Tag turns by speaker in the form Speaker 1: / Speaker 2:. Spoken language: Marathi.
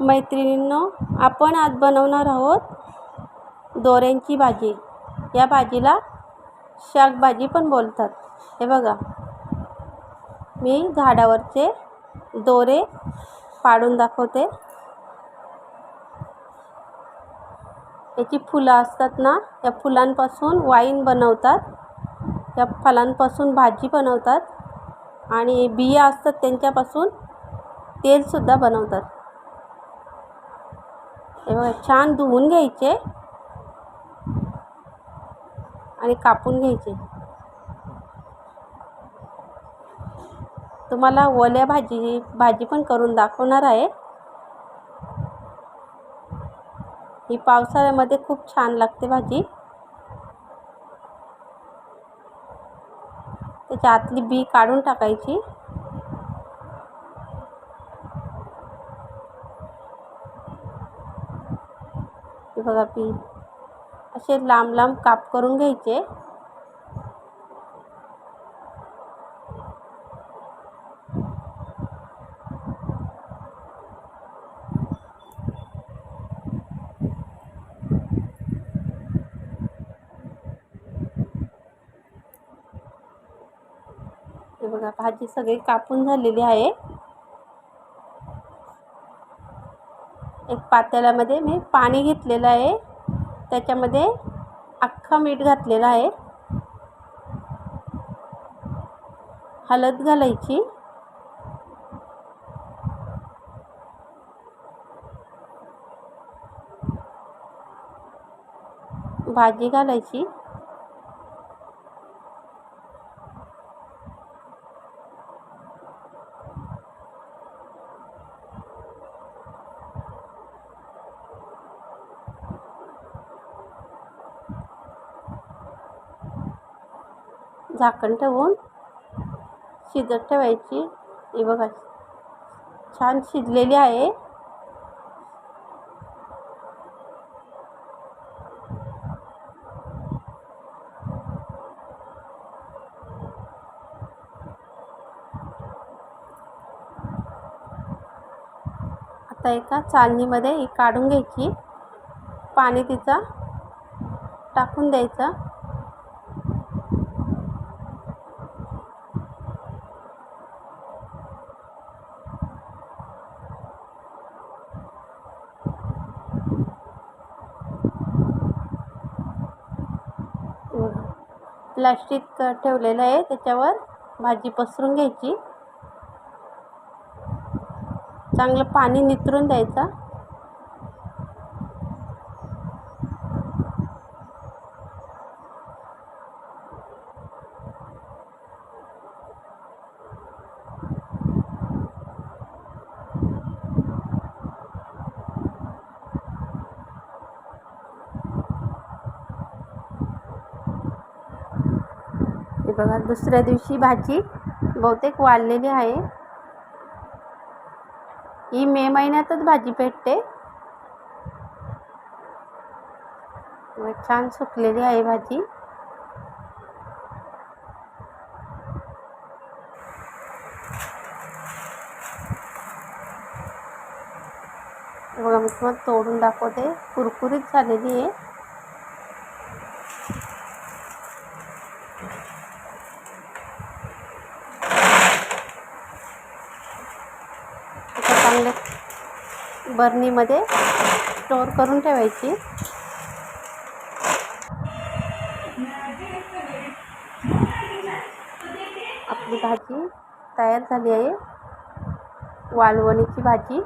Speaker 1: मैत्रिणींनो आपण आज बनवणार आहोत दोऱ्यांची भाजी. या भाजीला शाकभाजी पण बोलतात. हे बघा मी झाडावरचे दोरे पाडून दाखवते. याची फुलं असतात ना या फुलांपासून वाईन बनवतात. या फलांपासून भाजी बनवतात. आणि बिया असतात त्यांच्यापासून तेलसुद्धा बनवतात. एवढं छान धुवून घ्यायचे. आणि कापून घ्यायचे. तुम्हाला ओल्या भाजी भाजी पण करून दाखवणार आहे. ही पावसाळ्यामध्ये खूप छान लागते भाजी. त्याच्या आतली बी काढून टाकायची. हे बघा लांब काप करून घ्यायचे. हे भाजी सगळी कापून झालेली एक पातेल्यामध्ये मी पाणी घेतलेलं आहे. त्याच्यामध्ये अख्खा मीठ घातलेलं आहे. हळद घालायची. भाजी घालायची. झाकण ठेवून शिजत ठेवायची. हे बघा छान शिजलेली आहे. आता एका चालणीमध्ये ही काढून घ्यायची. पाणी तिचा टाकून द्यायचं. प्लॅस्टिक ठेवलेलं आहे. त्याच्यावर भाजी पसरून घ्यायची. चांगलं पाणी निथरून द्यायचं. बघा दुसऱ्या दिवशी भाजी बहुतेक वाढलेली आहे. ही मे महिन्यातच भाजी भेटते. छान सुकलेली आहे भाजी. बघा मी तुम्हाला तोडून दाखवते. कुरकुरीत झालेली आहे. चांगले बर्नीमध्ये स्टोअर करून ठेवायची. आपली भाजी तयार झाली आहे. वालवणीची भाजी.